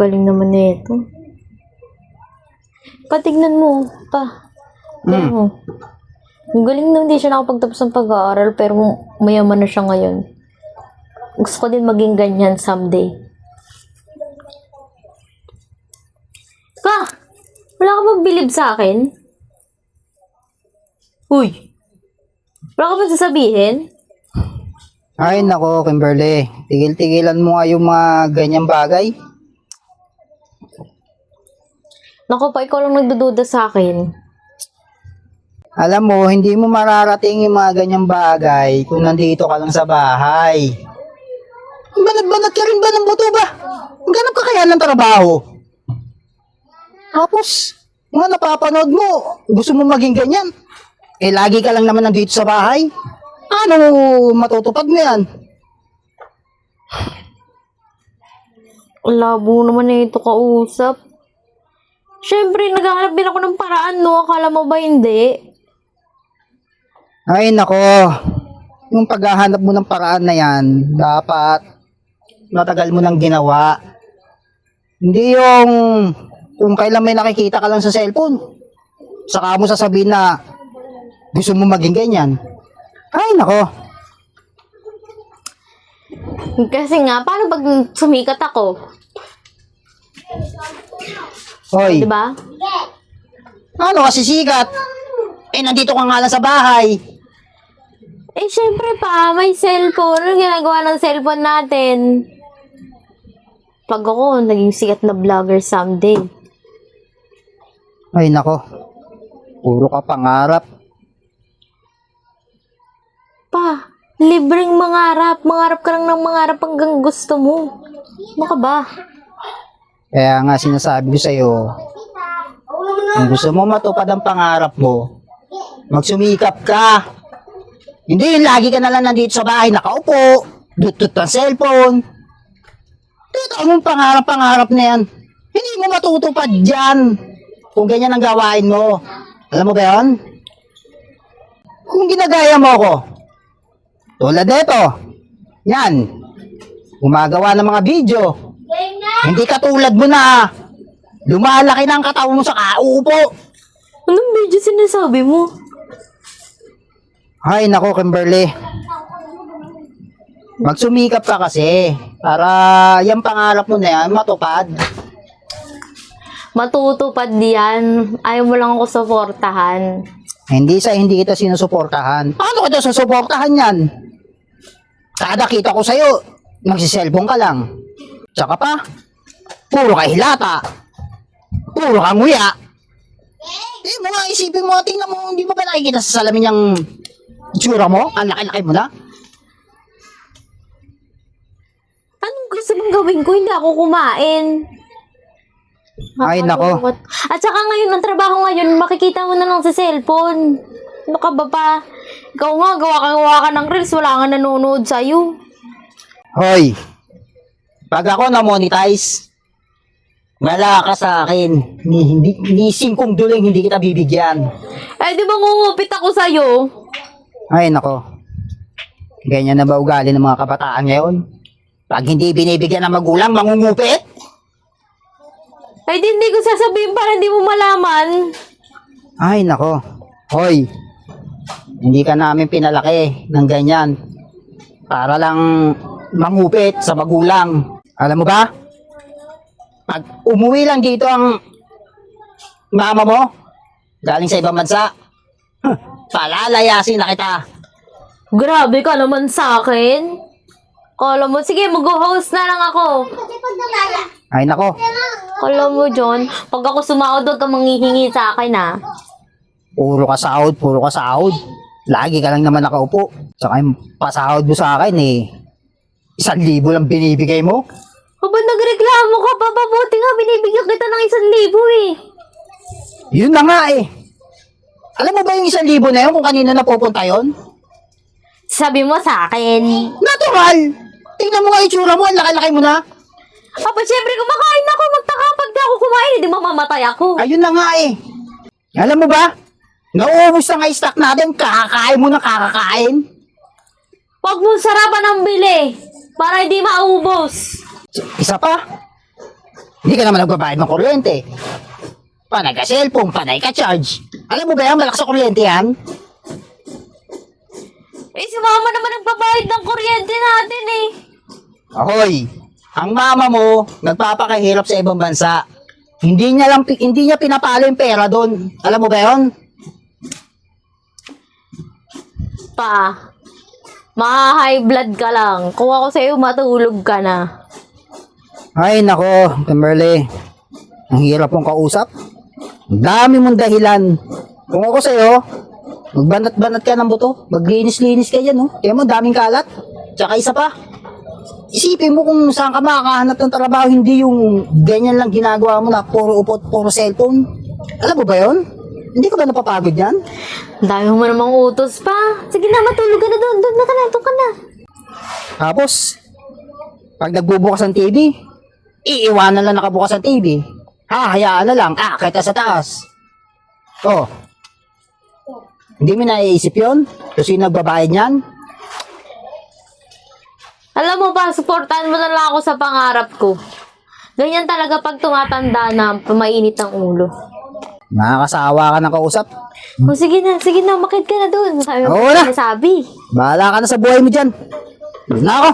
Galing naman na ito. Patignan mo, pa. Mo. Ang galing na hindi siya nakapagtapos ng pag-aaral pero mayaman na siya ngayon. Gusto ko din maging ganyan someday. Pa! Wala ka bang bilib sa akin? Uy! Wala ka bang sasabihin? Ay, nako, Kimberly. Tigil-tigilan mo nga yung mga ganyang bagay. Naku pa, ikaw lang nagdududa sa akin. Alam mo, hindi mo mararating yung mga ganyang bagay kung nandito ka lang sa bahay. Banat-banat ka rin ba ng buto ba? Ganap ka kaya ng trabaho? Tapos, mga napapanood mo, gusto mo maging ganyan. Eh, lagi ka lang naman nandito sa bahay. Ano matutupad mo yan? Labo naman na ito kausap. Siyempre, naghahanap din ako ng paraan, no? Akala mo ba hindi? Ay, nako. Yung paghahanap mo ng paraan na yan, dapat matagal mo nang ginawa. Hindi yung kung kailan may nakikita ka lang sa cellphone. Saka mo sasabihin na gusto mo maging ganyan. Ay, nako. Kasi nga, paano pag sumikat ako? Hoy, Di ba? ano kasi sikat? Eh, nandito ka nga lang sa bahay. Eh, syempre pa, may cellphone. Ano ginagawa ng cellphone natin? Pag ako, naging sikat na vlogger someday. Ay, nako. Puro ka pangarap. Pa, libreng mangarap. Mangarap ka lang ng mangarap hanggang gusto mo. Ano ka ba? Kaya nga sinasabi ko sa'yo, kung gusto mo matupad ang pangarap mo, magsumikap ka. Hindi yung lagi ka na lang nandito sa bahay, nakaupo, dutut ang cellphone. Dito ang pangarap-pangarap na yan. Hindi mo matutupad dyan kung ganyan ang gawain mo. Alam mo ba yan? Kung ginagaya mo ako, tulad nito, yan, gumagawa ng mga video, hindi katulad mo na lumalaki na ang katawan mo sa kaupo. Anong video sinasabi mo? Ay, nako, Kimberly. Magsumikap ka kasi para yung pangarap mo na yan matupad. Matutupad diyan. Ayaw mo lang ako suportahan. Hindi sa hindi kita sinusuportahan. Paano kita susuportahan yan? Kada kita ko sa'yo, magsiselfon ka lang. Tsaka pa, puro ka hilata. Puro ka nguya. Eh, mga isipin mo, tingnan mo, hindi mo ba nakikita sa salamin yung itsura mo? Ang laki-laki mo na. Anong gusto mong gawin ko? Hindi ako kumain. Ay, nako. At saka ngayon, ang trabaho ngayon, makikita mo na lang sa cellphone. Ano ka ba pa? Ikaw nga, gawa ka gawa ka ng reels, wala nga nanonood sa'yo. Hoy, pag ako na-monetize, wala ka sa akin. Ni, hindi, ni singkong duling hindi kita bibigyan. Eh, di ba ngungupit ako sa'yo? Ay, nako. Ganyan na ba ugali ng mga kabataan ngayon? Pag hindi binibigyan ng magulang, mangungupit? Eh, di hindi ko sasabihin para hindi mo malaman. Ay, nako. Hoy, hindi ka namin pinalaki ng ganyan. Para lang mangupit sa magulang. Alam mo ba? Pag umuwi lang dito ang mama mo, galing sa ibang bansa, palalayasin na kita. Grabe ka naman sa akin. Kala mo, sige, mag-host na lang ako. Ay, nako. Kala mo, John, pag ako sumahod, huwag ka manghihingi sa akin, ha? Puro ka sahod, puro ka sahod. Lagi ka lang naman nakaupo. Tsaka yung pasahod mo sa akin eh. Isang libo lang binibigay mo. Aba, nagreklamo ka pa. Pabuti nga, binibigyan kita ng isang libo, eh. Yun na nga eh. Alam mo ba yung isang libo na yun kung kanino napupunta yon? Sabi mo sa akin. Natural! Tingnan mo nga yung tsura mo, ang laki-laki mo na. Aba, syempre, kumakain ako. Magtaka pag di ako kumain, hindi mamamatay ako. Ayun na nga eh. Alam mo ba? Nauubos na nga yung stock natin, kakakain mo na kakakain. Huwag mo sarapan ang bili. Para hindi maubos. Isa pa, Hindi ka naman nagbabayad ng kuryente. Panay ka cellphone, panay ka charge. Alam mo ba yan, malakas sa kuryente yan? Eh, si mama naman nagbabayad ng kuryente natin eh. Ahoy, ang mama mo nagpapakahirap sa ibang bansa. Hindi niya lang hindi niya pinapalo yung pera doon. Alam mo ba 'yon? Pa, ma-high blood ka lang. Kung ako sa'yo, matulog ka na. Ay nako, Kimberly. Ang hirap mong kausap. Ang dami mong dahilan. Kung ako sa'yo, magbanat-banat ka ng buto. Maglinis-linis ka yan, no? Kaya mo, daming kalat. Tsaka isa pa. Isipin mo kung saan ka makakahanap ng trabaho, hindi yung ganyan lang ginagawa mo na puro upot, puro cellphone. Alam mo ba yon? Hindi ka ba napapagod yan? Ang dami mo namang utos pa. Sige na, matulog ka na doon. Doon na ka na, doon ka na. Tapos, pag nagbubukas ng TV, iiwanan lang nakabukas ang TV. Ha, hayaan na lang. Ah, kita sa taas. Oh. Hindi mo naiisip yun? Kung sino nagbabayad niyan? Alam mo ba, supportahan mo na lang ako sa pangarap ko. Ganyan talaga pag tumatanda na pumainit ng ulo. Nakakasawa ka ng kausap. O sige na, sige na, makit ka na doon. Sabi mo Oo na. Bahala ka na sa buhay mo dyan. Doon na ako.